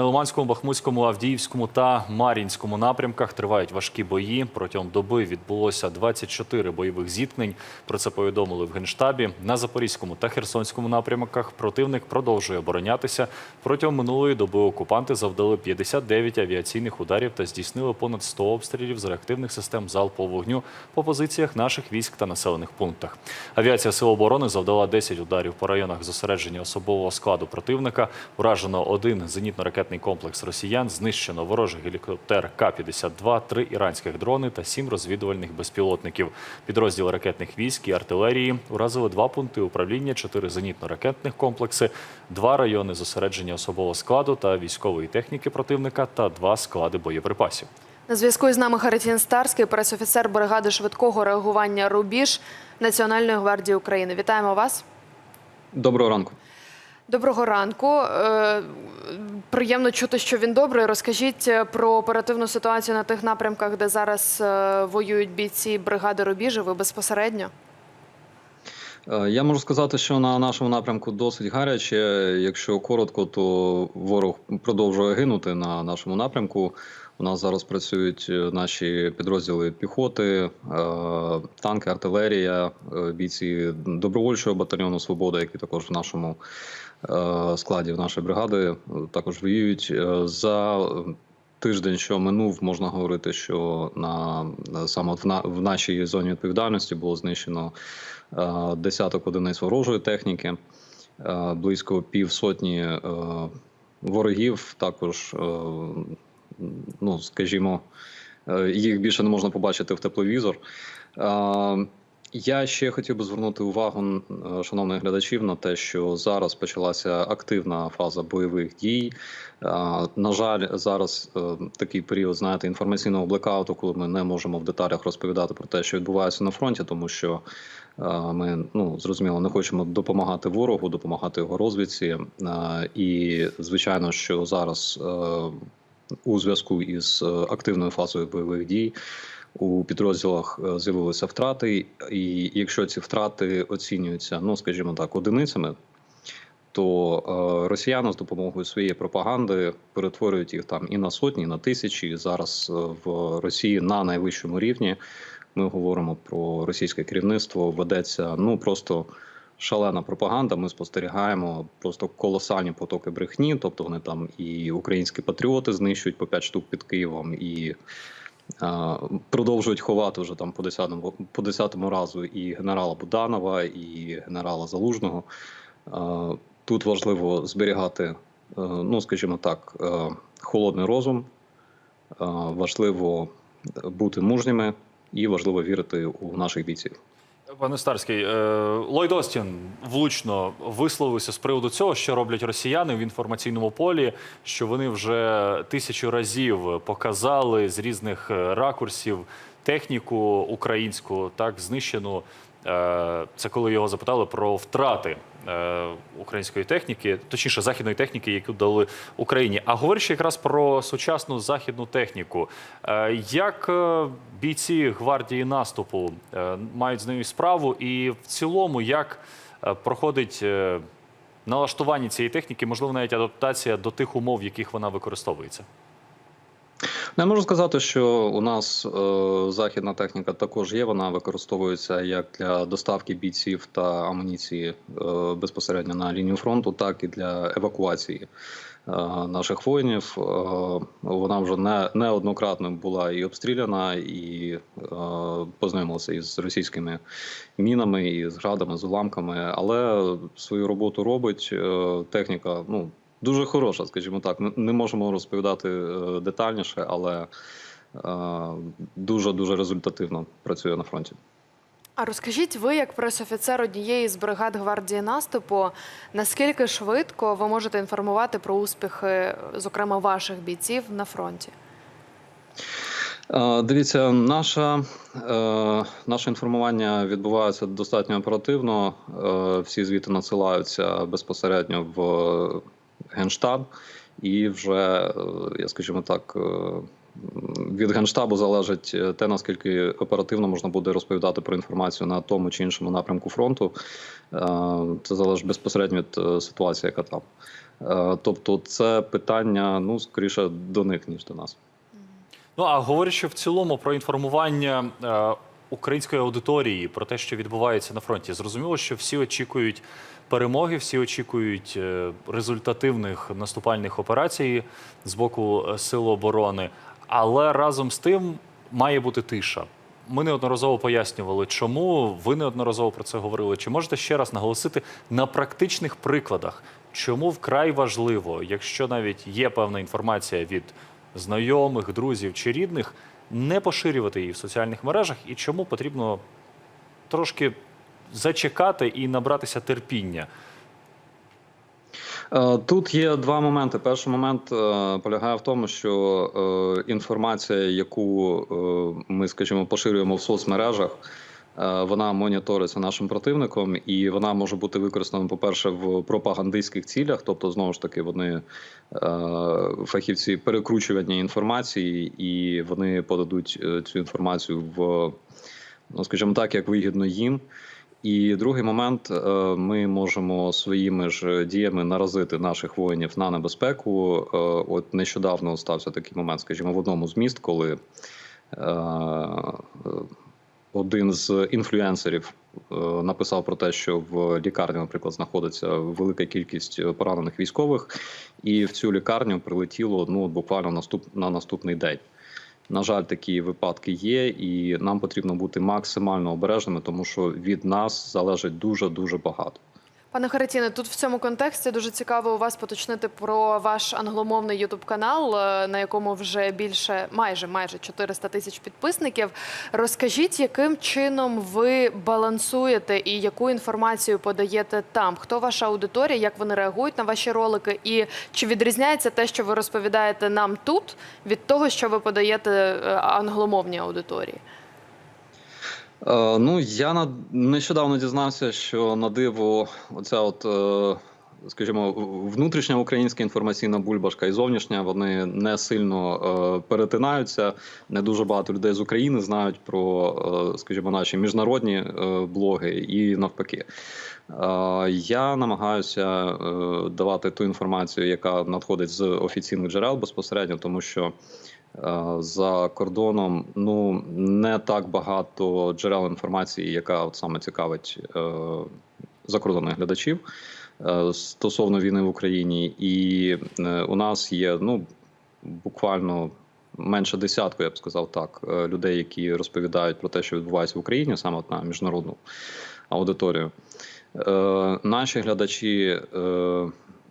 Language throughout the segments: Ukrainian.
На Лиманському, Бахмутському, Авдіївському та Мар'їнському напрямках тривають важкі бої. Протягом доби відбулося 24 бойових зіткнень. Про це повідомили в Генштабі. На Запорізькому та Херсонському напрямках противник продовжує оборонятися. Протягом минулої доби окупанти завдали 59 авіаційних ударів та здійснили понад 100 обстрілів з реактивних систем залпового вогню по позиціях наших військ та населених пунктах. Авіація Сил оборони завдала 10 ударів по районах зосередження особового складу противника. Уражено один зенітно-ракетний комплекс росіян, знищено ворожий гелікоптер К-52, три іранських дрони та сім розвідувальних безпілотників. Підрозділи ракетних військ і артилерії уразили два пункти управління, чотири зенітно-ракетних комплекси, два райони зосередження особового складу та військової техніки противника та два склади боєприпасів. На зв'язку із нами Харитін Старський, пресофіцер бригади швидкого реагування Рубіж Національної гвардії України. Вітаємо вас. Доброго ранку. Доброго ранку. Е, Приємно чути, що він добрий. Розкажіть е, про оперативну ситуацію на тих напрямках, де зараз е, воюють бійці бригади Рубіжі. Ви безпосередньо. Я можу сказати, що на нашому напрямку досить гаряче. Якщо коротко, то ворог продовжує гинути на нашому напрямку. У нас зараз працюють е, наші підрозділи піхоти, е, танки, артилерія, е, бійці добровольчого батальйону Свобода, які також в нашому складі в нашої бригади також воюють. За тиждень, що минув, можна говорити, що на саме в, на, в нашій зоні відповідальності було знищено е, десяток одиниць ворожої техніки, е, близько півсотні е, ворогів. Також, ну скажімо, е, їх більше не можна побачити в тепловізор. Е, я ще хотів би звернути увагу шановних глядачів на те, що зараз почалася активна фаза бойових дій. Е, На жаль, зараз такий період, знаєте, інформаційного блекауту, коли ми не можемо в деталях розповідати про те, що відбувається на фронті, тому що ми ну зрозуміло не хочемо допомагати ворогу, допомагати його розвідці. І звичайно, що зараз у зв'язку із е, активною фазою бойових дій. У підрозділах е, з'явилися втрати, і якщо ці втрати оцінюються, ну скажімо так, одиницями, то е, росіяни з допомогою своєї пропаганди перетворюють їх там і на сотні, і на тисячі. Зараз в Росії на найвищому рівні ми говоримо про російське керівництво. Ведеться ну просто шалена пропаганда. Ми спостерігаємо просто колосальні потоки брехні. Тобто вони там і українські патріоти знищують по 5 штук під Києвом і. е, Продовжують ховати вже там по 10-му, по 10-му разу і генерала Буданова, і генерала Залужного. Е, Тут важливо зберігати, е, ну скажімо так, холодний розум, важливо бути мужніми і важливо вірити у наших бійців. Пане Старський, е, Ллойд Остін влучно висловився з приводу цього, що роблять росіяни в інформаційному полі, що вони вже тисячу разів показали з різних е, ракурсів техніку українську, так знищену. Е, Це коли його запитали про втрати української техніки, точніше західної техніки, яку дали Україні. А говорячи якраз про сучасну західну техніку, е, як е, бійці гвардії наступу е, мають з нею справу, і в цілому, як е, проходить е, налаштування цієї техніки, можливо, навіть адаптація до тих умов, в яких вона використовується? Я можу сказати, що у нас е, західна техніка також є. Вона використовується як для доставки бійців та амуніції е, безпосередньо на лінію фронту, так і для евакуації е, наших воїнів. Е, вона вже не неоднократно була і обстріляна, і е, познайомилася із російськими мінами, і з градами, з уламками, але свою роботу робить е, техніка. Ну дуже хороша, скажімо так. Не- можемо розповідати е, детальніше, але дуже дуже результативно працює на фронті. А розкажіть ви, як пресофіцер однієї з бригад гвардії наступу, наскільки швидко ви можете інформувати про успіхи, зокрема ваших бійців на фронті? Е, Дивіться, наша, е, наше інформування відбувається достатньо оперативно. Е, Всі звіти надсилаються безпосередньо в Генштаб, і вже, е, я скажімо так, е, від генштабу залежить е, те, наскільки оперативно можна буде розповідати про інформацію на тому чи іншому напрямку фронту. Це залежить безпосередньо від ситуації, яка там. Тобто, це питання ну скоріше до них ніж до нас. Ну а говорячи в цілому про інформування української аудиторії про те, що відбувається на фронті, зрозуміло, що всі очікують перемоги, всі очікують е, результативних наступальних операцій з боку е, сил оборони. Але разом з тим має бути тиша. Ми неодноразово пояснювали, чому ви неодноразово про це говорили. Чи можете ще раз наголосити на практичних прикладах, чому вкрай важливо, якщо навіть є певна інформація від знайомих, друзів чи рідних, не поширювати її в соціальних мережах, і чому потрібно трошки зачекати і набратися терпіння. Е, Тут є два моменти. Перший момент е, полягає в тому, що е, інформація, яку ми, скажімо, поширюємо в соцмережах, вона моніториться нашим противником, і вона може бути використана, по-перше, в пропагандистських цілях, тобто, знову ж таки, вони фахівці перекручування інформації, і вони подадуть цю інформацію в, ну, скажімо так, як вигідно їм. І другий момент, е, ми можемо своїми ж діями наразити наших воїнів на небезпеку. Е, От нещодавно стався такий момент, скажімо, в одному з міст, коли е, один з інфлюенсерів написав про те, що в лікарні, наприклад, знаходиться велика кількість поранених військових, і в цю лікарню прилетіло ну буквально наступ на наступний день. На жаль, такі випадки є, і нам потрібно бути максимально обережними, тому що від нас залежить дуже дуже багато. Пане Харитіне, тут в цьому контексті дуже цікаво у вас поточнити про ваш англомовний ютуб канал, е, на якому вже більше майже майже 400 тисяч підписників. Розкажіть, яким чином ви балансуєте і яку інформацію подаєте там? Хто ваша аудиторія, як вони реагують на ваші ролики? І чи відрізняється те, що ви розповідаєте нам тут, від того, що ви подаєте е, англомовній аудиторії? Е, ну я нещодавно дізнався, що на диво, оця от. Е... Скажімо, внутрішня українська інформаційна бульбашка і зовнішня вони не сильно е, перетинаються. Не дуже багато людей з України знають про, скажімо, наші міжнародні блоги і навпаки. Я намагаюся давати ту інформацію, яка надходить з офіційних джерел безпосередньо, тому що за кордоном ну не так багато джерел інформації, яка от саме цікавить е, закордонних глядачів е, стосовно війни в Україні, і е, у нас є ну буквально. Менше десятку, я б сказав так, е, людей, які розповідають про те, що відбувається в Україні, саме на міжнародну аудиторію. Е, Наші глядачі е,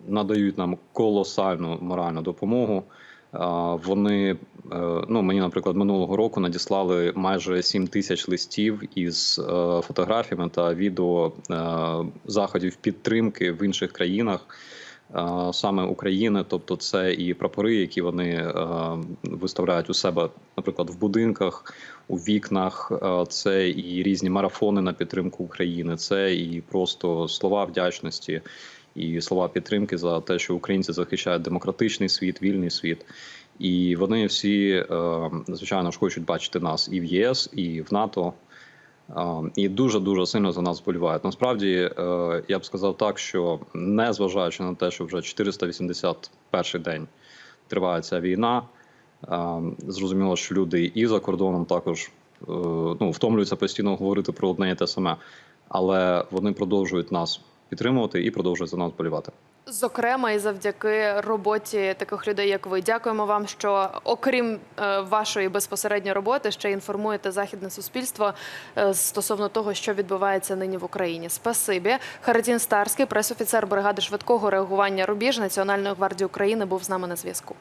надають нам колосальну моральну допомогу. Вони е, ну мені, наприклад, минулого року надіслали майже 7 тисяч листів із е, фотографіями та відео е, заходів підтримки в інших країнах. Саме України, тобто це і прапори, які вони виставляють у себе, наприклад, в будинках, у вікнах. Це і різні марафони на підтримку України, це і просто слова вдячності, і слова підтримки за те, що українці захищають демократичний світ, вільний світ. І вони всі, е, звичайно ж, хочуть бачити нас і в ЄС, і в НАТО. Е, І дуже дуже сильно за нас вболівають. Насправді е, я б сказав так, що не зважаючи на те, що вже 481 день триває ця війна, зрозуміло, що люди і за кордоном також ну, втомлюються постійно говорити про одне і те саме, але вони продовжують нас підтримувати і продовжують за нас вболівати. Зокрема, і завдяки роботі таких людей, як ви, дякуємо вам, що окрім е, вашої безпосередньої роботи, ще інформуєте західне суспільство е, стосовно того, що відбувається нині в Україні. Спасибі. Харатін Старський, пресофіцер бригади швидкого реагування рубіж Національної гвардії України, був з нами на зв'язку.